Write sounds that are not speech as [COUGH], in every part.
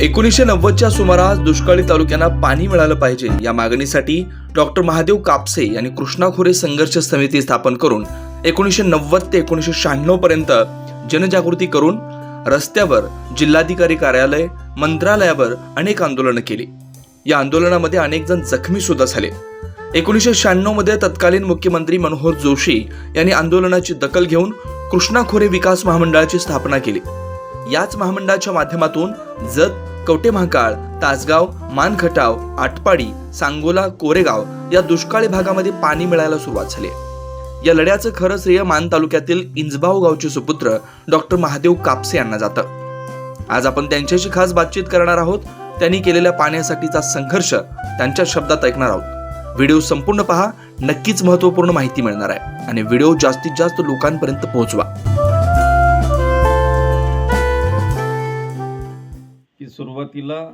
एकोणीसशे नव्वदच्या सुमारास दुष्काळी तालुक्यांना पाणी मिळालं पाहिजे. या मागणीसाठी डॉक्टर महादेव कापसे यांनी कृष्णा खोरे संघर्ष समिती स्थापन करून एकोणीसशे नव्वद ते एकोणीसशे शहाण्णव पर्यंत जनजागृती करून रस्त्यावर जिल्हाधिकारी कार्यालय मंत्रालयावर अनेक आंदोलनं केली. या आंदोलनामध्ये अनेक जण जखमी सुद्धा झाले. एकोणीसशे शहाण्णवमध्ये तत्कालीन मुख्यमंत्री मनोहर जोशी यांनी आंदोलनाची दखल घेऊन कृष्णा खोरे विकास महामंडळाची स्थापना केली. याच महामंडळाच्या माध्यमातून जत कवटे महाकाळ तासगाव मानखटाव आटपाडी सांगोला कोरेगाव या दुष्काळी भागामध्ये पाणी मिळायला सुरुवात झाली या लढ्याचं खरं श्रेय मान तालुक्यातील इंजबाव गावचे सुपुत्र डॉक्टर महादेव कापसे यांना जातं. आज आपण त्यांच्याशी खास बातचीत करणार आहोत. त्यांनी केलेल्या पाण्यासाठीचा संघर्ष त्यांच्या शब्दात ऐकणार आहोत. व्हिडिओ संपूर्ण पहा. नक्कीच महत्त्वपूर्ण माहिती मिळणार आहे. आणि व्हिडिओ जास्तीत जास्त लोकांपर्यंत पोहोचवा. सुरुवातीला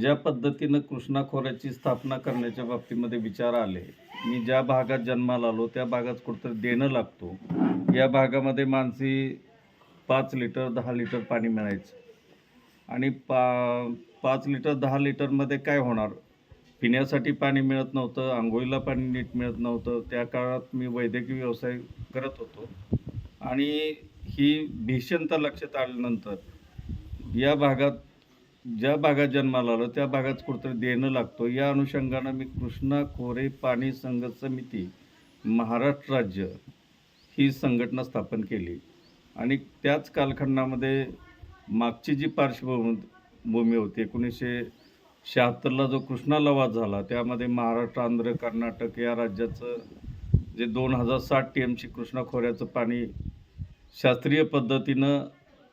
ज्या पद्धतीनं कृष्णा खोऱ्याची स्थापना करण्याच्या बाबतीमध्ये विचार आले मी ज्या भागात जन्माला आलो त्या भागात कुठंतरी देणं लागतो. या भागामध्ये माणसी पाच लिटर दहा लिटर पाणी मिळायचं. आणि पा पाच लिटर दहा लिटरमध्ये काय होणार? पिण्यासाठी पाणी मिळत नव्हतं आंघोळीला पाणी नीट मिळत नव्हतं. त्या काळात मी वैद्यकीय व्यवसाय करत होतो. आणि ही भीषणता लक्षात आल्यानंतर या भागात ज्या भागात जन्माला आलो त्या भागात कुठंतरी देणं लागतो. या अनुषंगानं मी कृष्णा खोरे पाणी संघ समिती महाराष्ट्र राज्य ही संघटना स्थापन केली. आणि त्याच कालखंडामध्ये मागची जी पार्श्वभूमी भूमी होती एकोणीसशे शहात्तरला जो कृष्णा लवाद झाला त्यामध्ये महाराष्ट्र आंध्र कर्नाटक या राज्याचं जे दोन हजार साठ टी एम कृष्णा खोऱ्याचं पाणी शास्त्रीय पद्धतीनं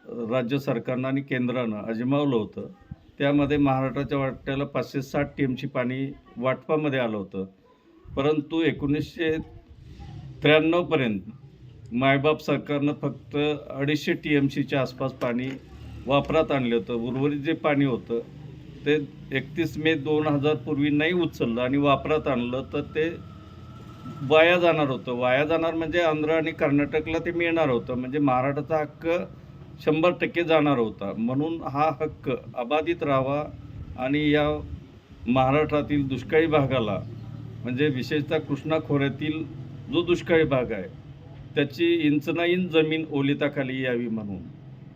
राज्य सरकारनं आणि केंद्रानं अजमावलं होतं. त्यामध्ये महाराष्ट्राच्या वाट्याला पाचशे साठ टी एम सी पाणी वाटपामध्ये आलं होतं. परंतु एकोणीसशे त्र्याण्णवपर्यंत मायबाप सरकारनं फक्त अडीचशे टी एम सीच्या आसपास पाणी वापरात आणलं होतं. उर्वरित जे पाणी होतं ते एकतीस मे दोन हजार पूर्वी नाही उचललं आणि वापरात आणलं तर ते वाया जाणार होतं. वाया जाणार म्हणजे आंध्र आणि कर्नाटकला ते मिळणार होतं. म्हणजे महाराष्ट्राचा हक्क शंभर टक्के जाणार होता. म्हणून हा हक्क अबाधित राहावा आणि या महाराष्ट्रातील दुष्काळी भागाला म्हणजे विशेषतः कृष्णा खोऱ्यातील जो दुष्काळी भाग आहे त्याची इंच जमीन ओलिताखाली यावी म्हणून.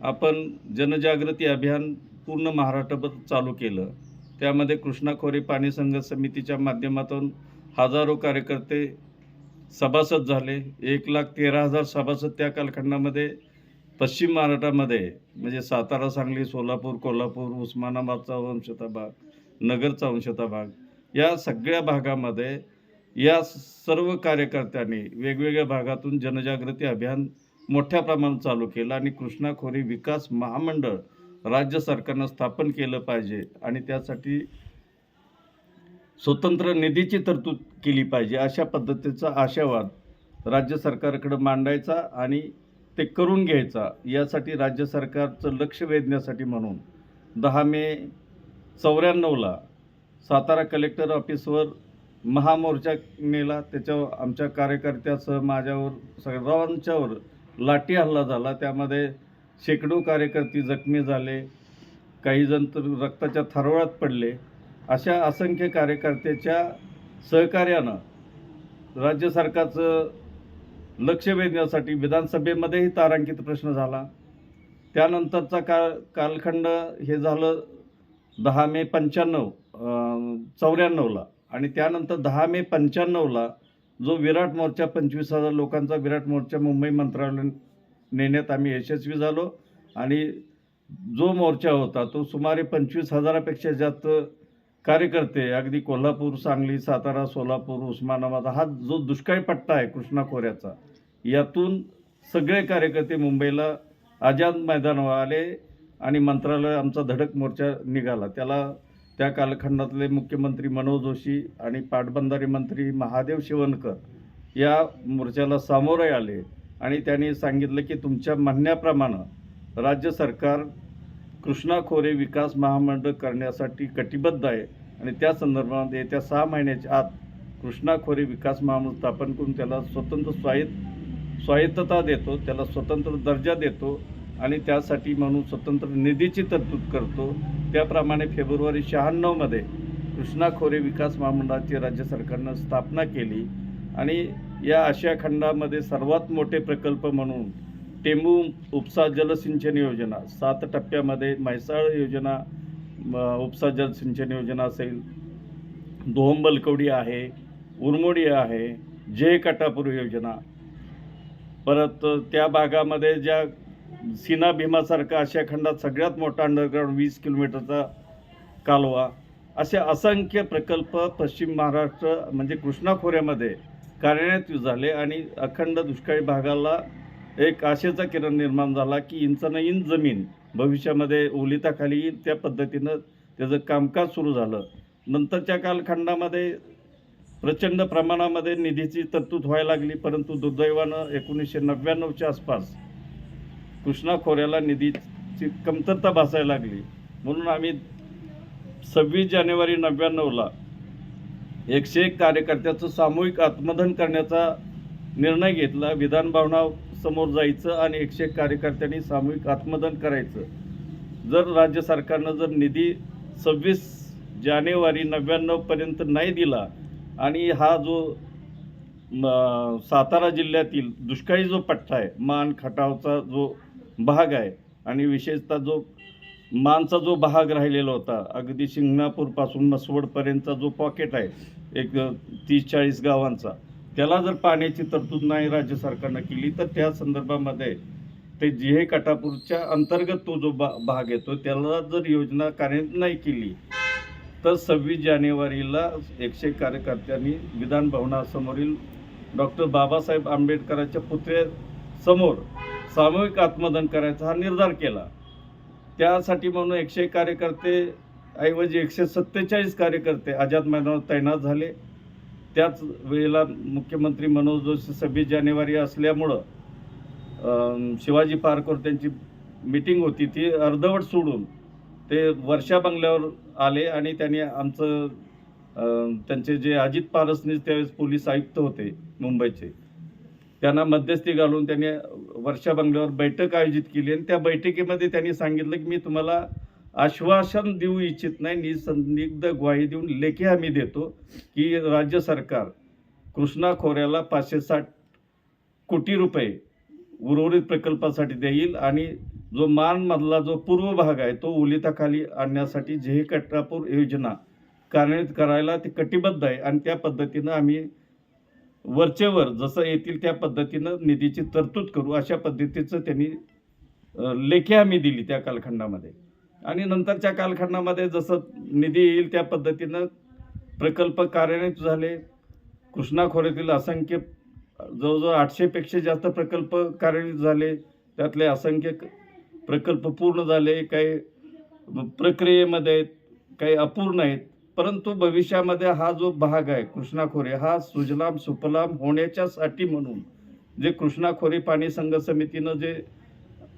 आपण जनजागृती अभियान पूर्ण महाराष्ट्रभर चालू केलं. त्यामध्ये कृष्णा खोरे पाणी संघर्ष समितीच्या माध्यमातून हजारो कार्यकर्ते सभासद झाले. एक लाख तेरा हजार सभासद त्या कालखंडामध्ये पश्चिम महाराष्ट्रामध्ये म्हणजे सातारा सांगली सोलापूर कोल्हापूर उस्मानाबादचा अंशता भाग नगरचा अंशता भाग या सगळ्या भागामध्ये या सर्व कार्यकर्त्यांनी वेगवेगळ्या भागातून जनजागृती अभियान मोठ्या प्रमाणात चालू केलं आणि कृष्णा खोरी विकास महामंडळ राज्य सरकारनं स्थापन केलं पाहिजे आणि त्यासाठी स्वतंत्र निधीची तरतूद केली पाहिजे अशा पद्धतीचा आशावाद राज्य सरकारकडे मांडायचा आणि ते करून घ्यायचा. यासाठी राज्य सरकारचं लक्ष वेधण्यासाठी म्हणून दहा मे चौऱ्याण्णवला सातारा कलेक्टर ऑफिसवर महामोर्चा नेला त्याच्यावर आमच्या कार्यकर्त्यासह माझ्यावर सर्वांच्यावर लाठी हल्ला झाला. त्यामध्ये शेकडो कार्यकर्ते जखमी झाले. काही जण तर रक्ताच्या थरवळात पडले. अशा असंख्य कार्यकर्त्याच्या सहकार्यानं राज्य सरकारचं लक्ष वेधण्यासाठी विधानसभेमध्येही तारांकित प्रश्न झाला. त्यानंतरचा काळ कालखंड हे झालं दहा मे पंच्याण्णव चौऱ्याण्णवला. आणि त्यानंतर दहा मे पंच्याण्णवला जो विराट मोर्चा पंचवीस हजार लोकांचा विराट मोर्चा मुंबई मंत्रालय नेण्यात आम्ही यशस्वी झालो. आणि जो मोर्चा होता तो सुमारे पंचवीस हजारापेक्षा जास्त कार्यकर्ते अगदी कोल्हापूर सांगली सातारा सोलापूर उस्मानाबाद हा जो दुष्काळी पट्टा आहे कृष्णा खोऱ्याचा यातून सगळे कार्यकर्ते मुंबईला आझाद मैदानावर आले आणि मंत्रालय आमचा धडक मोर्चा निघाला. त्याला त्या कालखंडातले मुख्यमंत्री मनोज जोशी आणि पाटबंधारे मंत्री महादेव शिवणकर या मोर्चाला सामोरे आले आणि त्यांनी सांगितलं की तुमच्या म्हणण्याप्रमाणे राज्य सरकार कृष्णा खोरे विकास महामंडळ करण्यासाठी कटिबद्ध आहे. आणि त्या संदर्भात येत्या सहा महिन्याच्या आत कृष्णा खोरे विकास महामंडळ स्थापन करून त्याला स्वतंत्र स्वायत्त स्वायत्तता देतो त्याला स्वतंत्र दर्जा देतो आणि त्यासाठी म्हणून स्वतंत्र निधीची तरतूद करतो. त्याप्रमाणे फेब्रुवारी शहाण्णवमध्ये कृष्णा खोरे विकास महामंडळाची राज्य सरकारनं स्थापना केली. आणि या आशिया खंडामध्ये सर्वात मोठे प्रकल्प म्हणून टेंबू उपसा जलसिंचन योजना सात टप्प्यामध्ये म्हैसाळ योजना उपसा जलसिंचन योजना असेल. दोहंबलकवडी आहे उरमोडी आहे जय कटापूर योजना. परत त्या भागामध्ये ज्या सीना भीमासारखा आशिया खंडात सगळ्यात मोठा अंडरग्राऊंड वीस किलोमीटरचा कालवा असे असंख्य प्रकल्प पश्चिम महाराष्ट्र म्हणजे कृष्णा खोऱ्यामध्ये कार्यान्वित झाले आणि अखंड दुष्काळी भागाला एक आशेचा किरण निर्माण झाला की इंचानं इंच जमीन भविष्यामध्ये ओलिताखाली येईल त्या पद्धतीनं त्याचं कामकाज सुरू झालं. नंतरच्या कालखंडामध्ये प्रचंड प्रमाणामध्ये निधीची तरतूद व्हायला लागली परंतु दुर्दैवानं एकोणीसशे नव्याण्णवच्या आसपास कृष्णा खोऱ्याला निधीची कमतरता भासायला लागली. म्हणून आम्ही सव्वीस जानेवारी नव्याण्णवला एकशे एक कार्यकर्त्याचं सामूहिक आत्मदहन करण्याचा निर्णय घेतला. विधानभवना समोर जायचं आणि एकशे कार्यकर्त्यांनी सामूहिक आत्मदान करायचं. जर राज्य सरकारनं जर निधी सव्वीस जानेवारी नव्याण्णवपर्यंत नाही दिला आणि हा जो म, सातारा जिल्ह्यातील दुष्काळी जो पट्टा आहे मान खटावचा जो भाग आहे आणि विशेषतः जो मानचा जो भाग राहिलेला होता अगदी शिंगणापूरपासून मसवडपर्यंतचा जो पॉकेट आहे एक तीस चाळीस गावांचा त्याला जर पाण्याची तरतूद नाही राज्य सरकारनं केली तर त्या संदर्भामध्ये ते जिहे कटापूरच्या अंतर्गत तो जो बा भाग येतो त्याला जर योजना कार्यान्वित नाही केली तर सव्वीस जानेवारीला एकशे कार्यकर्त्यांनी विधान भवनासमोरील डॉक्टर बाबासाहेब आंबेडकरांच्या पुतळ्यासमोर सामूहिक आत्मदन करायचा हा निर्धार केला. त्यासाठी म्हणून एकशे कार्यकर्ते ऐवजी एकशे सत्तेचाळीस कार्यकर्ते आझाद मैदानावर तैनात झाले. त्याच वेळेला मुख्यमंत्री मनोज जोशी सव्वीस जानेवारी असल्यामुळं शिवाजी पार्कवर त्यांची मिटिंग होती. ती अर्धवट सोडून ते वर्षा बंगल्यावर आले आणि त्यांनी आमचं त्यांचे जे अजित पारसनीस त्यावेळेस पोलीस आयुक्त होते मुंबईचे त्यांना मध्यस्थी घालून त्यांनी वर्षा बंगल्यावर बैठक आयोजित केली आणि त्या बैठकीमध्ये त्यांनी सांगितलं की मी तुम्हाला आश्वासन देऊ इच्छित नाही निसंदिग्ध ग्वाही देऊन लेखी आम्ही देतो की राज्य सरकार कृष्णा खोऱ्याला पाचशे साठ कोटी रुपये उर्वरित प्रकल्पासाठी देईल आणि जो मानमधला जो पूर्व भाग आहे तो ओलिताखाली आणण्यासाठी जे कट्टापूर योजना कार्यान्वित करायला ते कटिबद्ध आहे आणि त्या पद्धतीनं आम्ही वरचेवर जसं येतील त्या पद्धतीनं निधीची तरतूद करू अशा पद्धतीचं त्यांनी लेखी आम्ही दिली त्या कालखंडामध्ये. आणि नंतरच्या कालखंडामध्ये जसं निधी येईल त्या पद्धतीनं प्रकल्प कार्यान्वित झाले. कृष्णा खोऱ्यातील असंख्य जवळजवळ आठशेपेक्षा जास्त प्रकल्प कार्यान्वित झाले. त्यातले असंख्य प्रकल्प पूर्ण झाले. काही प्रक्रियेमध्ये आहेत काही अपूर्ण आहेत. परंतु भविष्यामध्ये हा जो भाग आहे कृष्णा खोरे हा सुजलाम सुफलाम होण्याच्यासाठी म्हणून जे कृष्णा खोरे पाणी संघ समितीनं जे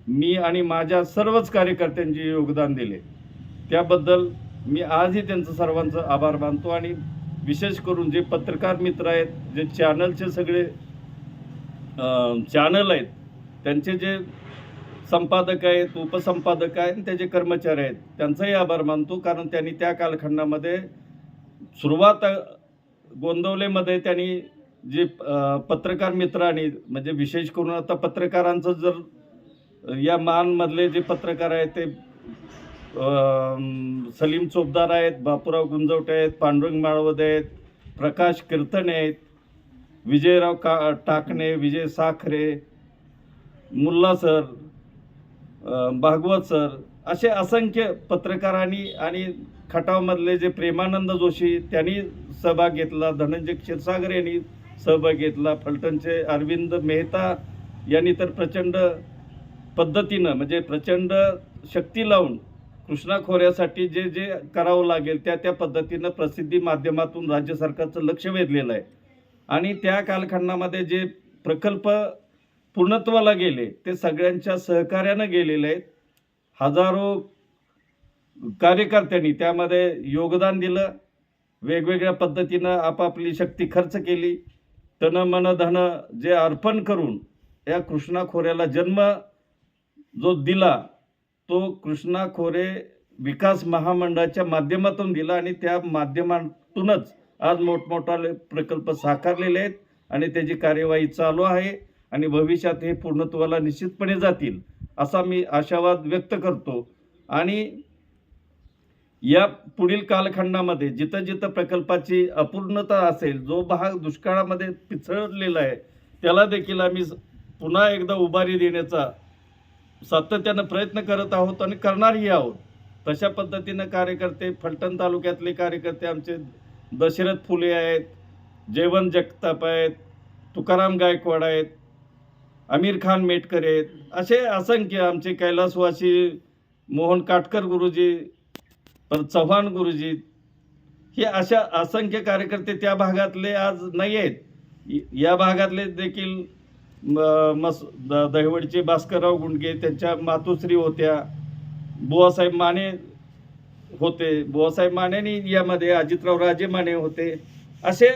मी आणि माझ्या सर्वच कार्यकर्त्यांचे योगदान दिले. त्याबद्दल मी आजही त्यांचं सर्वांचं आभार मानतो आणि विशेष करून जे पत्रकार मित्र आहेत जे चॅनलचे सगळे चॅनल आहेत त्यांचे जे संपादक आहेत उपसंपादक आहेत आणि त्याचे कर्मचारी आहेत त्यांचाही आभार मानतो. कारण त्यांनी त्या कालखंडामध्ये सुरुवात गोंदवलेमध्ये त्यांनी जे पत्रकार मित्रांनी म्हणजे विशेष करून आता पत्रकारांचं जर या मानमधले जे पत्रकार आहेत ते सलीम चोपदार आहेत बापूराव गुंजवटे आहेत पांडुरंग माळवदे आहेत प्रकाश कीर्तने आहेत विजयराव का टाकणे विजय साखरे मुल्ला सर भागवत सर असे असंख्य पत्रकारांनी आणि खटावमधले जे प्रेमानंद जोशी त्यांनी सहभाग घेतला धनंजय क्षीरसागर यांनी सहभाग घेतला फलटणचे अरविंद मेहता यांनी तर प्रचंड पद्धतीनं म्हणजे प्रचंड शक्ती लावून कृष्णा खोऱ्यासाठी जे जे करावं लागेल त्या त्या पद्धतीनं प्रसिद्धी माध्यमातून राज्य सरकारचं लक्ष वेधलेलं आहे. आणि त्या कालखंडामध्ये जे प्रकल्प पूर्णत्वाला गेले ते सगळ्यांच्या सहकार्यानं गेलेले आहेत. हजारो कार्यकर्त्यांनी त्यामध्ये योगदान दिलं वेगवेगळ्या पद्धतीनं आपापली शक्ती खर्च केली. तन मन धन जे अर्पण करून या कृष्णा खोऱ्याला जन्म जो दिला तो कृष्णा खोरे विकास महामंडळाच्या माध्यमातून दिला आणि त्या माध्यमातूनच आज मोठमोठाले प्रकल्प साकारलेले आहेत आणि त्याची कार्यवाही चालू आहे आणि भविष्यात हे पूर्णत्वाला निश्चितपणे जातील असा मी आशावाद व्यक्त करतो. आणि या पुढील कालखंडामध्ये जिथं जिथं प्रकल्पाची अपूर्णता असेल जो भाग दुष्काळामध्ये पिछळलेला आहे त्याला देखील आम्ही पुन्हा एकदा उभारी देण्याचा सातत्यानं प्रयत्न करत आहोत आणि करणारही आहोत. तशा पद्धतीनं कार्यकर्ते फलटण तालुक्यातले कार्यकर्ते आमचे दशरथ फुले आहेत जेवण जगताप आहेत तुकाराम गायकवाड आहेत आमिर खान मेटकर आहेत असे असंख्य आमचे कैलासवासी मोहन काटकर गुरुजी पर चव्हाण गुरुजी हे अशा असंख्य कार्यकर्ते त्या भागातले आज नाही आहेत या भागातले देखील मस द- दहिवडचे भास्करराव गुंडगे त्यांच्या मातोश्री होत्या. बुवासाहेब माने होते. बुवासाहेब मानेनी यामध्ये अजितराव राजे माने होते. असे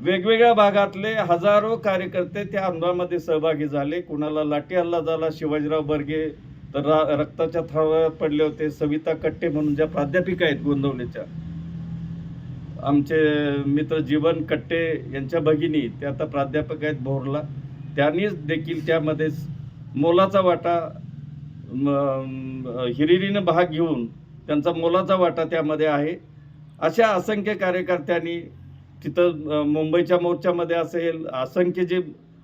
वेगवेगळ्या भागातले हजारो कार्यकर्ते त्या आंदोलनामध्ये सहभागी झाले. कुणाला लाठी हल्ला झाला शिवाजीराव बर्गे तर रा रक्ताच्या थरावर पडले होते. सविता कट्टे म्हणून ज्या प्राध्यापिका आहेत गोंदवलेच्या आमचे मित्र जीवन कट्टे यांच्या भगिनी त्या आता प्राध्यापक आहेत भोरला त्यांनीच देखील त्यामध्ये मोलाचा वाटा हिरिरीनं भाग घेऊन त्यांचा मोलाचा वाटा त्यामध्ये आहे. अशा असंख्य कार्यकर्त्यांनी तिथं मुंबईच्या मोर्चामध्ये असेल असंख्य जे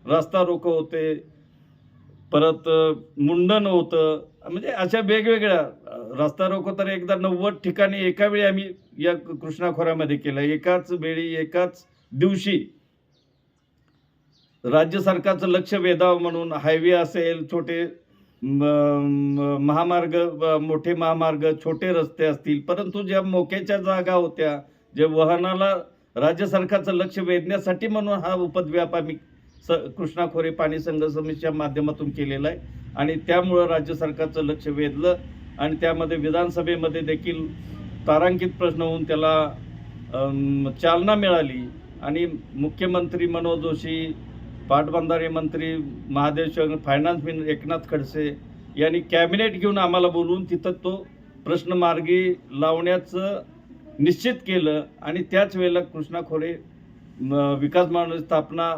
रस्ता रोको होते परत मुंडन होतं म्हणजे अशा वेगवेगळ्या रस्ता रोको तर एकदा नव्वद ठिकाणी एका वेळी आम्ही या कृष्णाखोऱ्यामध्ये केलं. एकाच वेळी एकाच दिवशी राज्य सरकारचं लक्ष वेधावं म्हणून हायवे असेल छोटे म- महामार्ग व मोठे महामार्ग छोटे रस्ते असतील परंतु ज्या मोक्याच्या जागा होत्या जे वाहनाला राज्य सरकारचं लक्ष वेधण्यासाठी म्हणून हा उपद्व्याप आम्ही स कृष्णा खोरे पाणी संघ समितीच्या माध्यमातून केलेला आहे. आणि त्यामुळं राज्य सरकारचं लक्ष वेधलं. आणि त्यामध्ये विधानसभेमध्ये देखील तारांकित प्रश्न होऊन त्याला चालना मिळाली. आणि मुख्यमंत्री मनोज जोशी पाटबंधारे मंत्री महादेव शिवंग फायनान्स मिनिस्टर एकनाथ खडसे यांनी कॅबिनेट घेऊन आम्हाला बोलवून तिथं तो प्रश्न मार्गी लावण्याचं निश्चित केलं. आणि त्याच वेळेला कृष्णा खोरे म, विकास महामंडळ स्थापना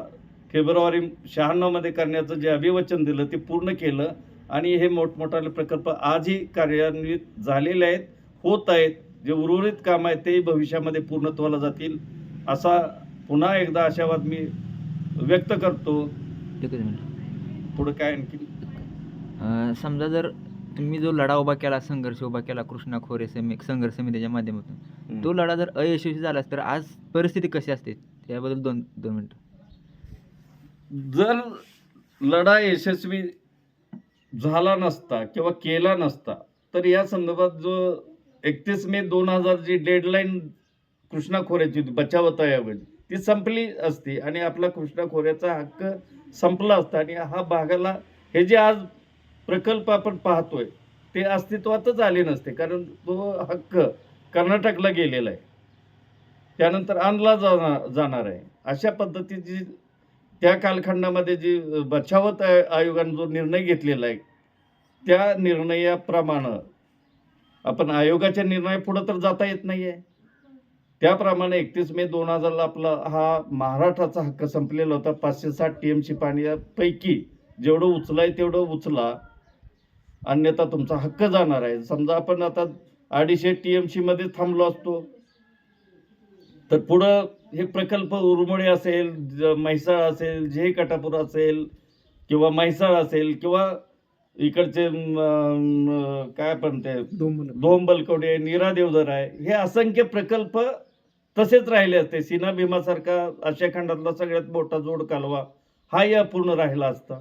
फेब्रुवारी शहाण्णवमध्ये करण्याचं जे अभिवचन दिलं ते पूर्ण केलं. आणि हे मोठमोठाले प्रकल्प आजही कार्यान्वित झालेले आहेत होत आहेत. जे उर्वरित काम आहेत ते भविष्यामध्ये पूर्णत्वाला जातील. असा पुन्हा एकदा आशावाद मी व्यक्त करतो. पुढं काय आणखी समजा जर तुम्ही जो लढा उभा केला संघर्ष उभा केला कृष्णा खोरे समी संघर्ष समितीच्या माध्यमातून तो लढा जर अयशस्वी झाला तर आज परिस्थिती कशी असते? याबद्दल दोन दोन मिनिटं. जर लढा यशस्वी झाला नसता किंवा केला नसता तर या संदर्भात जो एकतीस मे दोन हजार जी डेडलाईन कृष्णा खोऱ्याची होती बचावताऐवजी ती संपली असती आणि आपला कृष्णा खोऱ्याचा हक्क संपला असता आणि हा भागाला हे जे आज प्रकल्प आपण पाहतोय ते अस्तित्वातच आले नसते कारण तो हक्क कर्नाटकला गेलेला आहे. त्यानंतर आणला जाणार जाणार आहे. अशा पद्धतीची त्या कालखंडामध्ये जी बचावत आय- आयोगाने जो निर्णय घेतलेला आहे त्या निर्णयाप्रमाणे आपण आयोगाच्या निर्णय पुढं तर जाता येत नाही आहे त्याप्रमाणे एकतीस मे दोन हजारला आपला हा महाराष्ट्राचा हक्क संपलेला होता. पाचशे साठ टी एम सी पाण्यापैकी जेवढं उचलाय तेवढं उचला. अन्यथा तुमचा हक्क जाणार आहे. समजा आपण आता अडीचशे टी एम सीमध्ये थांबलो असतो. तर पुढं हे प्रकल्प उरमोडे असेल ज- म्हैसाळ असेल जे कटापूर असेल किंवा म्हैसाळ असेल किंवा इकडचे काय पण ते धोंबलकवडे नीरा देवधर आहे हे असंख्य प्रकल्प तसेच राहिले असते. सीना भीमासारखा आशिया खंडातला सगळ्यात मोठा जोड कालवा हा या पूर्ण राहिला असता.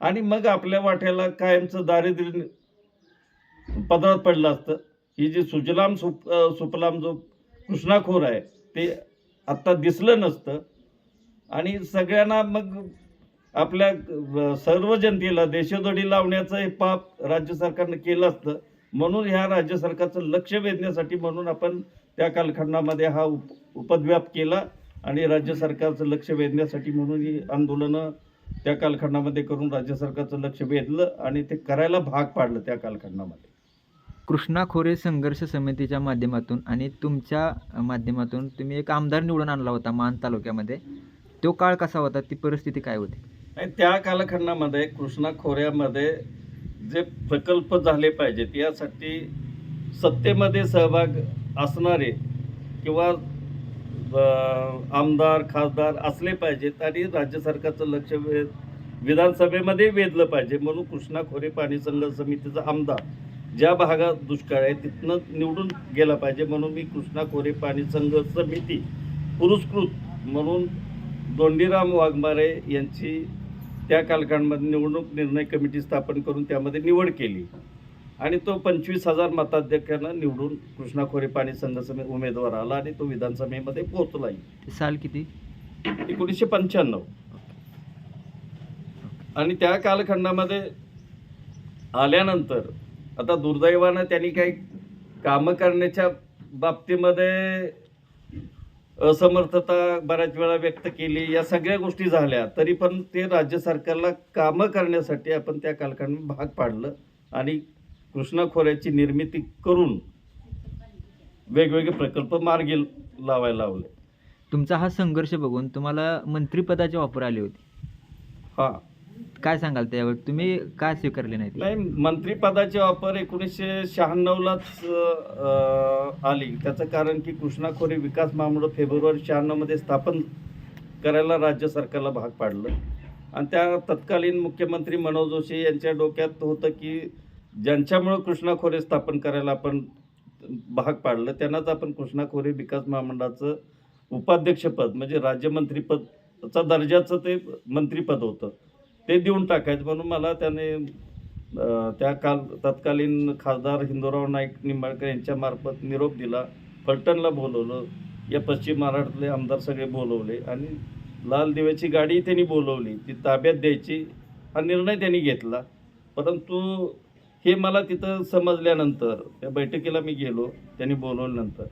आणि मग आपल्या वाट्याला कायमचं दारिद्र्य पदरात पडलं असतं. ही जी सुजलाम सुप अ, सुफलाम जो कृष्णाखोर आहे ते आत्ता दिसलं नसतं. आणि सगळ्यांना मग आपल्या सर्व जनतेला देशोधडी लावण्याचं हे पाप राज्य सरकारनं केलं असतं. म्हणून ह्या राज्य सरकारचं लक्ष वेधण्यासाठी म्हणून आपण त्या कालखंडामध्ये हा उप उपद्व्याप केला आणि राज्य सरकारचं लक्ष वेधण्यासाठी म्हणून ही आंदोलनं त्या कालखंडामध्ये करून राज्य सरकारचं लक्ष वेधलं आणि ते करायला भाग पाडलं त्या कालखंडामध्ये. कृष्णा खोरे संघर्ष समितीच्या माध्यमातून आणि तुमच्या माध्यमातून तुम्ही एक आमदार निवडून आणला होता मान तालुक्यामध्ये. तो काळ कसा होता? ती परिस्थिती काय होती? आणि त्या कालखंडामध्ये कृष्णा खोऱ्यामध्ये जे प्रकल्प झाले पाहिजेत यासाठी सत्तेमध्ये सहभाग असणारे किंवा आमदार खासदार असले पाहिजेत आणि राज्य सरकारचं लक्ष वे विधानसभेमध्ये वेधलं पाहिजे. म्हणून कृष्णा खोरे पाणी संघर्ष समितीचा आमदार ज्या भागात दुष्काळ आहे तिथनं निवडून गेला पाहिजे. म्हणून मी कृष्णा खोरे पाणी संघर्ष समिती पुरस्कृत म्हणून दोंडीराम वाघमारे यांची त्या कालखंडामध्ये निवडणूक निर्णय कमिटी स्थापन करून त्यामध्ये निवड केली. आणि तो पंचवीस हजार मताधिक्यानं निवडून कृष्णा खोरे पाणी संघ समिती उमेदवार आला आणि तो विधानसभेमध्ये पोहोचलाही. साल किती? एकोणीसशे पंच्याण्णव. आणि त्या कालखंडामध्ये आल्यानंतर आता दुर्दैवानं त्यांनी काही कामं करण्याच्या बाबतीमध्ये असमर्थता बऱ्याच वेळा व्यक्त केली या सगळ्या गोष्टी झाल्या. तरी पण ते राज्य सरकारला कामं करण्यासाठी आपण त्या कालखंडात भाग पाडलं आणि कृष्णा खोऱ्याची निर्मिती करून वेगवेगळे प्रकल्प मार्गी लावायला लावले. तुमचा हा संघर्ष बघून तुम्हाला मंत्रिपदाची ऑफर आली होती. हां. काय सांगाल त्यावर? तुम्ही का स्वीकारले नाही ती? नाही मंत्रिपदाची ऑफर एकोणीसशे शहाण्णवलाच आली. त्याचं कारण की कृष्णाखोरी विकास महामंडळ फेब्रुवारी शहाण्णवमध्ये स्थापन करायला राज्य सरकारला भाग पाडलं. आणि त्या तत्कालीन मुख्यमंत्री मनोज जोशी यांच्या डोक्यात होतं की ज्यांच्यामुळं कृष्णा खोरे स्थापन करायला आपण भाग पाडलं त्यांनाच आपण कृष्णा खोरे विकास महामंडळाचं उपाध्यक्षपद म्हणजे राज्यमंत्रीपदचा दर्जाचं ते मंत्रीपद होतं. ते देऊन टाकायचं म्हणून मला त्याने त्या काल तत्कालीन खासदार हिंदूराव नाईक निंबाळकर यांच्यामार्फत निरोप दिला. फलटणला बोलवलं. या पश्चिम महाराष्ट्रातले आमदार सगळे बोलवले आणि लाल दिव्याची गाडी त्यांनी बोलवली. ती ताब्यात द्यायची हा निर्णय त्यांनी घेतला. परंतु हे मला तिथं समजल्यानंतर त्या बैठकीला मी गेलो त्यांनी बोलवल्यानंतर.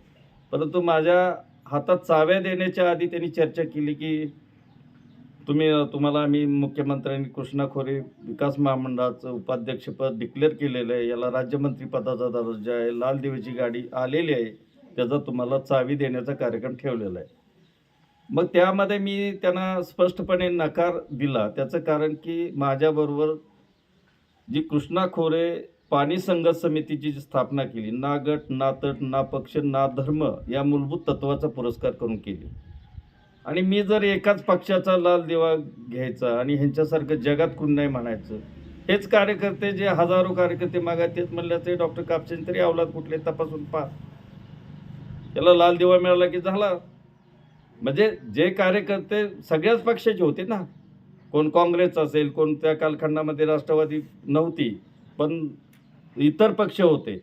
परंतु माझ्या हातात चाव्या देण्याच्या आधी त्यांनी चर्चा केली की तुम्ही तुम्हाला आम्ही मुख्यमंत्र्यांनी कृष्णा खोरे विकास महामंडळाचं उपाध्यक्षपद डिक्लेअर केलेलं आहे. याला राज्यमंत्रीपदाचा दर्जा आहे. लाल दिवेची गाडी आलेली आहे. त्याचा तुम्हाला चावी देण्याचा कार्यक्रम ठेवलेला आहे. मग त्यामध्ये मी त्यांना स्पष्टपणे नकार दिला. त्याचं कारण की माझ्याबरोबर जी कृष्णा खोरे पाणी संघर्ष समितीची जी स्थापना केली ना गट ना तट ना पक्ष ना धर्म या मूलभूत तत्वाचा पुरस्कार करून केली. आणि मी जर एकाच पक्षाचा लाल दिवा घ्यायचा आणि ह्यांच्यासारखं जगात कुण नाही म्हणायचं हेच कार्यकर्ते जे हजारो कार्यकर्ते मागा तेच म्हणलं ते डॉक्टर कापसेन तरी अवलाद कुठले तपासून पहा. त्याला लाल दिवा मिळाला की झाला. म्हणजे जे कार्यकर्ते सगळ्याच पक्षाचे होते ना. कोण काँग्रेस असेल कोण त्या कालखंडामध्ये राष्ट्रवादी नव्हती पण इतर पक्ष होते.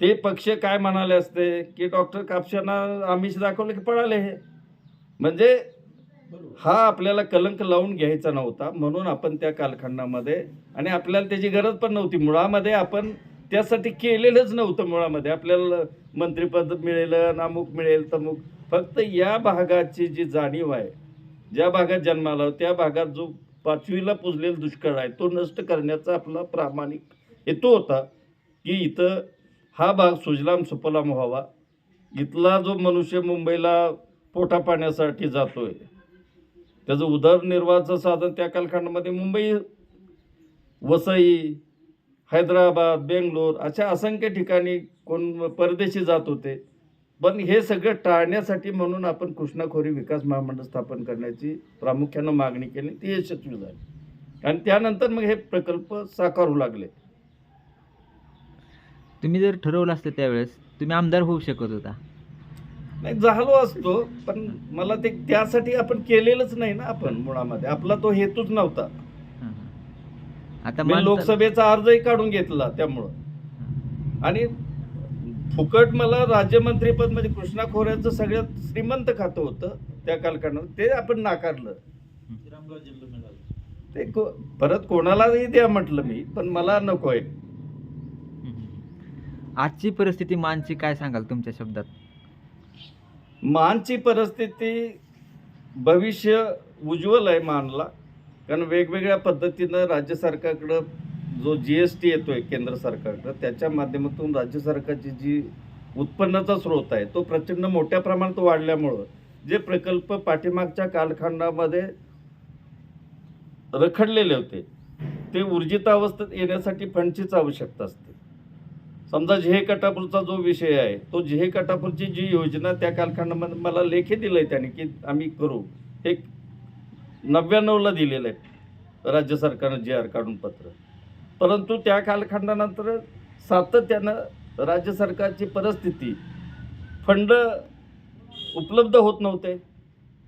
ते पक्ष काय म्हणाले असते की डॉक्टर कापशांना आमिष दाखवलं की पळाले हे. म्हणजे हा आपल्याला कलंक लावून घ्यायचा नव्हता. म्हणून आपण त्या कालखंडामध्ये आणि आपल्याला त्याची गरज पण नव्हती. मुळामध्ये आपण त्यासाठी केलेलंच नव्हतं मुळामध्ये. आपल्याला मंत्रिपद मिळेल नामुक मिळेल तमुक. फक्त या भागाची जी जाणीव आहे ज्या भागात जन्माला त्या भागात जो पाचवीला पुजलेला दुष्काळ आहे तो नष्ट करण्याचा आपला प्रामाणिक हेतू होता की इथं हा भाग सुजलाम सुफलाम व्हावा. इथला जो मनुष्य मुंबईला पोटा पाण्यासाठी आहे त्याचं उदरनिर्वाहाचं साधन त्या कालखंडामध्ये मुंबई वसई हैदराबाद बेंगलोर अशा असंख्य ठिकाणी कोण परदेशी जात होते. पण हे सगळं टाळण्यासाठी म्हणून आपण कृष्णाखोरी विकास महामंडळ स्थापन करण्याची प्रामुख्यानं मागणी केली. ती यशस्वी झाली. आणि त्यानंतर मग हे प्रकल्प साकारू लागले. तुम्ही जर ठरवलं असतं त्यावेळेस तुम्ही आमदार होऊ शकत होता. नाही झालो असतो पण मला ते त्यासाठी आपण केलेलंच नाही ना आपण मुळामध्ये. आपला तो हेतूच नव्हता. आता मी लोकसभेचा अर्जही काढून घेतला त्यामुळं. आणि फुकट मला राज्यमंत्रीपद म्हणजे कृष्णा खोऱ्याचं सगळ्यात श्रीमंत खातं होतं त्या कालखंडात. ते आपण नाकारलं. ते को परत कोणालाही द्या म्हटलं मी पण मला नको आहे. हम्म. आजची परिस्थिती मानची काय सांगाल तुमच्या शब्दात? मानची परिस्थिती भविष्य उज्ज्वल आहे मानला. कारण वेगवेगळ्या पद्धतीनं राज्य सरकारकडं जो जी एस टी येतो आहे केंद्र सरकारकडं त्याच्या माध्यमातून राज्य सरकारची जी उत्पन्नाचा स्रोत आहे तो प्रचंड मोठ्या प्रमाणात वाढल्यामुळं जे प्रकल्प पाठीमागच्या कालखंडामध्ये रखडलेले होते ते ऊर्जितावस्थेत येण्यासाठी फंडचीच आवश्यकता असते. समजा झे कटापूरचा जो विषय आहे तो झे कटापूरची जी योजना त्या कालखंडामध्ये मला लेखी दिलंय त्याने की आम्ही करू. हे नव्याण्णवला दिलेलं आहे राज्य सरकारनं जे आर काढून पत्र. परंतु त्या कालखंडानंतर सातत्यानं राज्य सरकारची परिस्थिती फंड उपलब्ध होत नव्हते.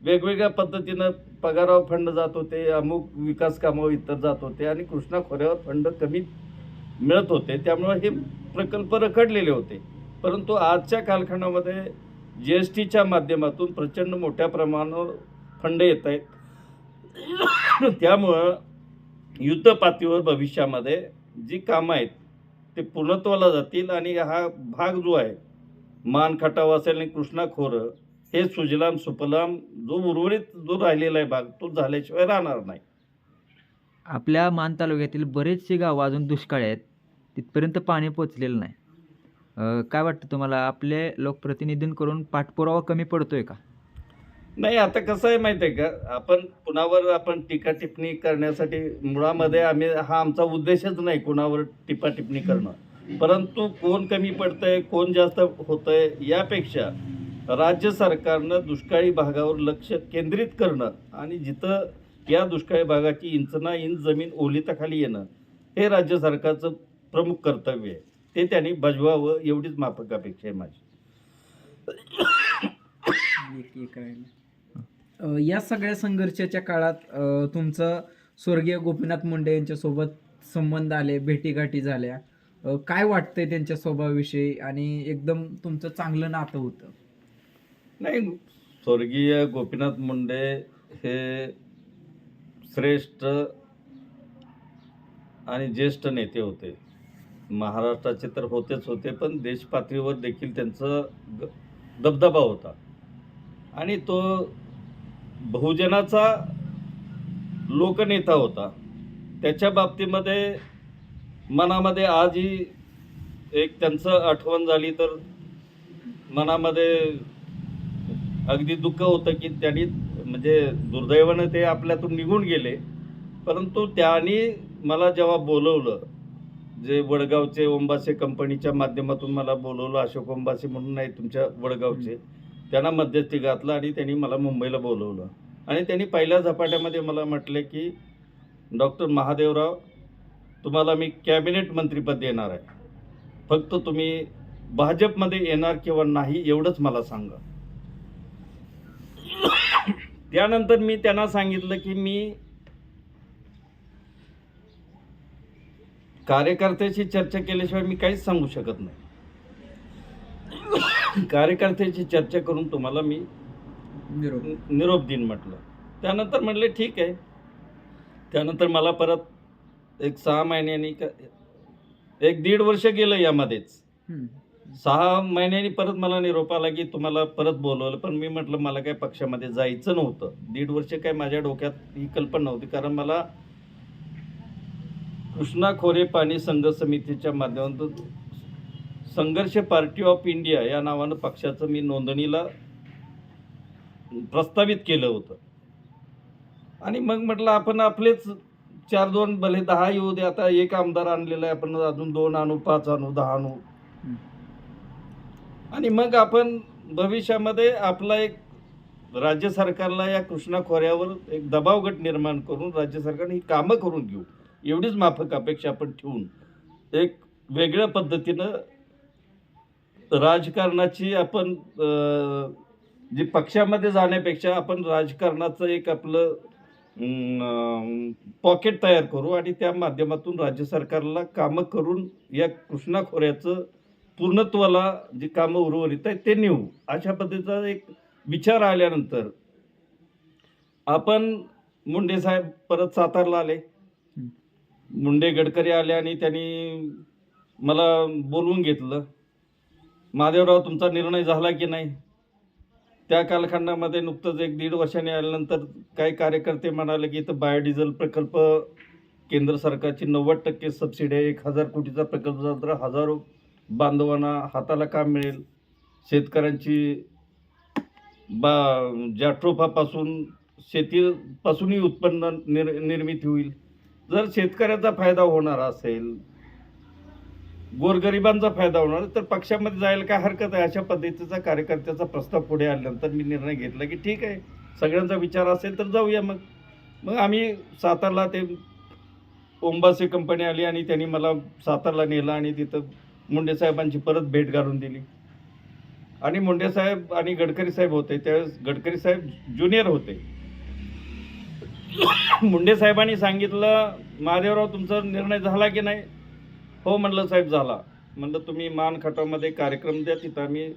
वेगवेगळ्या पद्धतीनं पगारावर फंड जात होते अमुक विकास कामावर इतर जात होते आणि कृष्णा खोऱ्यावर फंड कमी मिळत होते. त्यामुळं हे प्रकल्प रखडलेले होते. परंतु आजच्या कालखंडामध्ये जी एस टीच्या माध्यमातून प्रचंड मोठ्या प्रमाणावर फंड येत आहेत. त्यामुळं युद्धपातळीवर भविष्यामध्ये जी कामं आहेत ते पूर्णत्वाला जातील आणि हा भाग जो आहे मान खटाव असेल आणि कृष्णा खोरं हे सुजलाम सुफलाम जो उर्वरित जो राहिलेला आहे भाग तो झाल्याशिवाय राहणार नाही. आपल्या मान तालुक्यातील बरेचसे गावं अजून दुष्काळ आहेत. तिथपर्यंत पाणी पोचलेलं नाही. काय वाटतं तुम्हाला? आपले लोकप्रतिनिधींकडून पाठपुरावा कमी पडतोय का? नाही आता कसं आहे माहिती आहे का? आपण कुणावर आपण टीका टिप्पणी करण्यासाठी मुळामध्ये आम्ही हा आमचा उद्देशच नाही कुणावर टिपा टिप्पणी करणं. परंतु कोण कमी पडतंय कोण जास्त होतंय यापेक्षा राज्य सरकारनं दुष्काळी भागावर लक्ष केंद्रित करणं आणि जिथं या दुष्काळी भागाची इंचना इंच जमीन ओलिताखाली येणं हे राज्य सरकारचं प्रमुख कर्तव्य आहे. ते त्यांनी बजवावं एवढीच माफक अपेक्षा आहे माझी. या सगळ्या संघर्षाच्या काळात तुमचं स्वर्गीय गोपीनाथ मुंडे यांच्यासोबत संबंध आले भेटीगाठी झाल्या. काय वाटतंय त्यांच्या स्वभावाविषयी? आणि एकदम तुमचं चांगलं नातं होतं. नाही स्वर्गीय गोपीनाथ मुंडे हे श्रेष्ठ आणि ज्येष्ठ नेते होते. महाराष्ट्राचे तर होतेच होते पण देशपातळीवर देखील त्यांचं ग- दबदबा होता. आणि तो बहुजनाचा लोकनेता होता. त्याच्या बाबतीमध्ये मनामध्ये आजही एक त्यांचं आठवण झाली तर मनामध्ये अगदी दुःख होतं की त्यांनी म्हणजे दुर्दैवानं ते आपल्यातून निघून गेले. परंतु त्यांनी मला जेव्हा बोलवलं जे वडगावचे ओंबासे कंपनीच्या माध्यमातून मला बोलवलं अशोक ओंबासे म्हणून आहे तुमच्या वडगावचे. त्यांना मध्यस्थी घातलं आणि त्यांनी मला मुंबईला बोलवलं. आणि त्यांनी पहिल्या झपाट्यामध्ये मला म्हटले की डॉक्टर महादेवराव तुम्हाला मी कॅबिनेट मंत्रीपद देणार आहे. फक्त तुम्ही भाजपमध्ये येणार किंवा नाही एवढंच मला सांगा. [COUGHS] त्यानंतर मी त्यांना सांगितलं की मी कार्यकर्त्याशी चर्चा केल्याशिवाय मी काहीच सांगू शकत नाही. कार्यकर्त्याची चर्चा करून तुम्हाला मी निरोप. निरोप देईन म्हटलं. त्यानंतर म्हटले ठीक आहे. त्यानंतर मला परत एक सहा महिन्यांनी एक दीड वर्ष गेलं यामध्येच. सहा महिन्यांनी परत मला निरोप आला की तुम्हाला परत बोलवलं पण मी म्हटलं मला काय पक्षामध्ये जायचं नव्हतं. दीड वर्ष काय माझ्या डोक्यात ही कल्पना नव्हती कारण मला कृष्णा खोरे पाणी संघर्ष समितीच्या माध्यमातून संघर्ष पार्टी ऑफ इंडिया या नावानं पक्षाचं मी नोंदणीला प्रस्तावित केलं होतं. आणि मग म्हटलं आपण आपलेच चार दोन भले दहा येऊ दे आता एक आमदार आणलेला आहे आपण अजून दोन आणू पाच आणू दहा आणू. आणि मग आपण भविष्यामध्ये आपला एक राज्य सरकारला या कृष्णा खोऱ्यावर एक दबाव गट निर्माण करून राज्य सरकारने ही कामं करून घेऊ. एवढीच माफक अपेक्षा आपण ठेवून एक वेगळ्या पद्धतीनं राजकारणाची आपण जी पक्षामध्ये जाण्यापेक्षा आपण राजकारणाचं एक आपलं पॉकेट तयार करू आणि त्या माध्यमातून राज्य सरकारला कामं करून या कृष्णा खोऱ्याचं पूर्णत्वाला जी कामं उर्वरित आहेत ते नेऊ. अशा पद्धतीचा एक विचार आल्यानंतर आपण मुंडे साहेब परत सातारला आले. मुंडे गडकरी आले आणि त्यांनी मला बोलवून घेतलं महादेवराव तुमचा निर्णय झाला की नाही? त्या कालखंडामध्ये नुकतंच एक दीड वर्षाने आल्यानंतर काही कार्यकर्ते म्हणाले की इथं बायोडिझेल प्रकल्प केंद्र सरकारची नव्वद टक्के सबसिडी आहे एक हजार कोटीचा प्रकल्प झाला तर हजारो बांधवांना हाताला काम मिळेल. शेतकऱ्यांची बा जाट्रोफापासून शेतीपासूनही उत्पन्न निर निर्मिती होईल. जर शेतकऱ्याचा फायदा होणार असेल गोरगरिबांचा फायदा होणार तर पक्षामध्ये जायला काय हरकत आहे? अशा पद्धतीचा कार्यकर्त्याचा प्रस्ताव पुढे आल्यानंतर मी निर्णय घेतला की ठीक आहे. सगळ्यांचा विचार असेल तर जाऊया मग. मग आम्ही सातारला ते ओंबासे कंपनी आली आणि त्यांनी मला सातारला नेलं आणि तिथं मुंडे साहेबांची परत भेट घालून दिली. आणि मुंडे साहेब आणि गडकरी साहेब होते. त्यावेळेस गडकरी साहेब ज्युनियर होते. मुंडे साहेबांनी सांगितलं महादेवराव तुमचा निर्णय झाला की नाही? हो म्हणलं साहेब झाला. म्हणलं तुम्ही मानखटामध्ये कार्यक्रम द्या तिथं आम्ही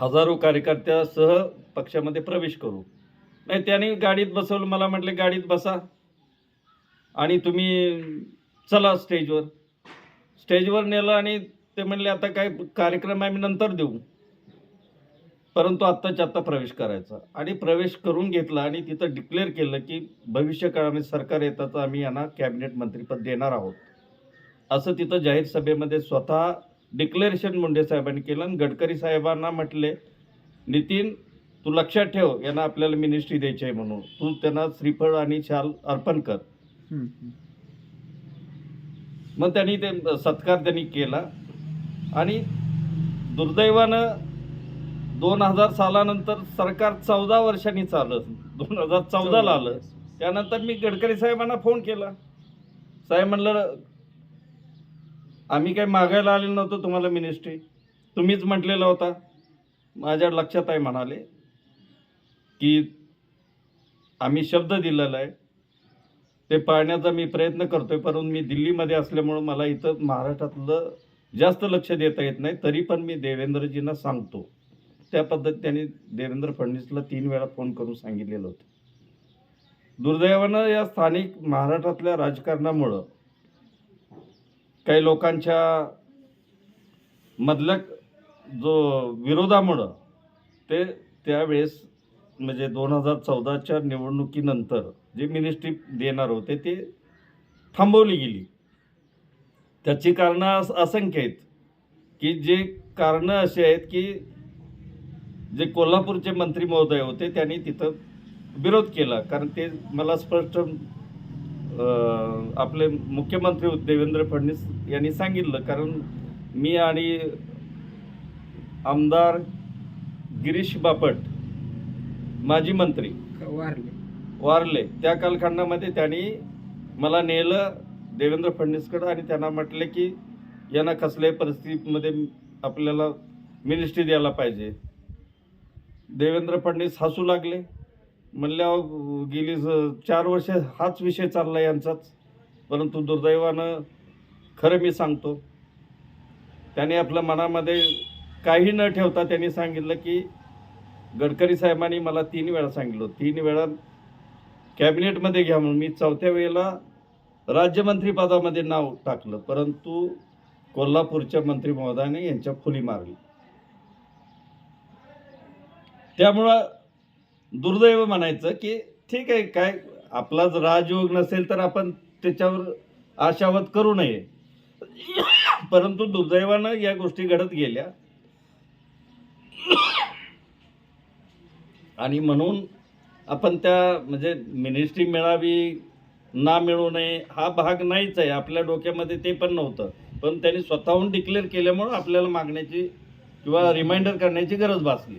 हजारो कार्यकर्त्यासह पक्षामध्ये प्रवेश करू. नाही त्यांनी गाडीत बसवलं मला म्हटले गाडीत बसा आणि तुम्ही चला स्टेजवर. स्टेजवर नेलं आणि ते म्हणले आता काय कार्यक्रम आम्ही नंतर देऊ. परंतु आत्ताच्या आत्ता प्रवेश करायचा. आणि प्रवेश करून घेतला आणि तिथं डिक्लेअर केलं की भविष्य काळामध्ये सरकार येताच आम्ही यांना कॅबिनेट मंत्रीपद देणार आहोत. असं तिथं जाहीर सभेमध्ये स्वतः डिक्लेरेशन मुंडे साहेबांनी केलं आणि गडकरी साहेबांना म्हटले नितीन तू लक्षात ठेव यांना आपल्याला मिनिस्ट्री द्यायची आहे म्हणून. तू त्यांना श्रीफळ आणि शाल अर्पण कर. मग त्यांनी ते सत्कार त्यांनी केला. आणि दुर्दैवानं दोन हजार सालानंतर सरकार चौदा वर्षांनी चाललं दोन हजार चौदाला आलं. त्यानंतर मी गडकरी साहेबांना फोन केला. साहेब म्हणलं आम्ही काही मागायला आलेलो नव्हतो तुम्हाला मिनिस्ट्री तुम्हीच म्हटलेला होता. माझ्या लक्षात आहे म्हणाले की आम्ही शब्द दिलेला आहे. ते पाळण्याचा मी प्रयत्न करतोय परंतु मी दिल्लीमध्ये असल्यामुळं मला इथं महाराष्ट्रातलं जास्त लक्ष देता येत नाही. तरी पण मी देवेंद्रजींना सांगतो. त्या पद्धतीने त्यांनी देवेंद्र फडणवीसला तीन वेळा फोन करून सांगितलेलं होतं. दुर्दैवानं या स्थानिक महाराष्ट्रातल्या राजकारणामुळं काही लोकांच्या मधल्या जो विरोधामुळं ते त्यावेळेस म्हणजे दोन हजार चौदाच्या निवडणुकीनंतर जे मिनिस्ट्री देणार होते ते थांबवली गेली. त्याची कारणं असंख्य आहेत की जे कारणं अशी आहेत की जे कोल्हापूरचे मंत्री महोदय होते त्यांनी तिथं विरोध केला. कारण ते मला स्पष्ट आपले मुख्यमंत्री देवेंद्र फडणवीस यांनी सांगितलं. कारण मी आणि आमदार गिरीश बापट माजी मंत्री वारले. वारले. त्या कालखंडामध्ये त्यांनी मला नेलं देवेंद्र फडणवीसकडं आणि त्यांना म्हटले की यांना कसल्याही परिस्थितीमध्ये आपल्याला मिनिस्ट्री द्यायला पाहिजे. देवेंद्र फडणवीस हसू लागले. म्हणल्या गेली चार वर्ष हाच विषय चालला यांचाच. परंतु दुर्दैवानं खरं मी सांगतो त्याने आपल्या मनामध्ये काही न ठेवता त्यांनी सांगितलं की गडकरी साहेबांनी मला तीन वेळा सांगितलं. तीन वेळा कॅबिनेटमध्ये घ्या म्हणून. मी चौथ्या वेळेला राज्यमंत्रीपदामध्ये नाव टाकलं. परंतु कोल्हापूरच्या मंत्री महोदयाने यांच्या फुली मारली. त्यामुळं दुर्दैव म्हणायचं की ठीक आहे काय आपला जर राजयोग नसेल तर आपण त्याच्यावर आशावत करू नये. परंतु दुर्दैवानं या गोष्टी घडत गेल्या. आणि म्हणून आपण त्या म्हणजे मिनिस्ट्री मिळावी ना मिळू नये हा भाग नाहीच आहे. आपल्या डोक्यामध्ये ते पण नव्हतं. पण त्यांनी स्वतःहून डिक्लेअर केल्यामुळं आपल्याला मागण्याची किंवा रिमाइंडर करण्याची गरज भासली.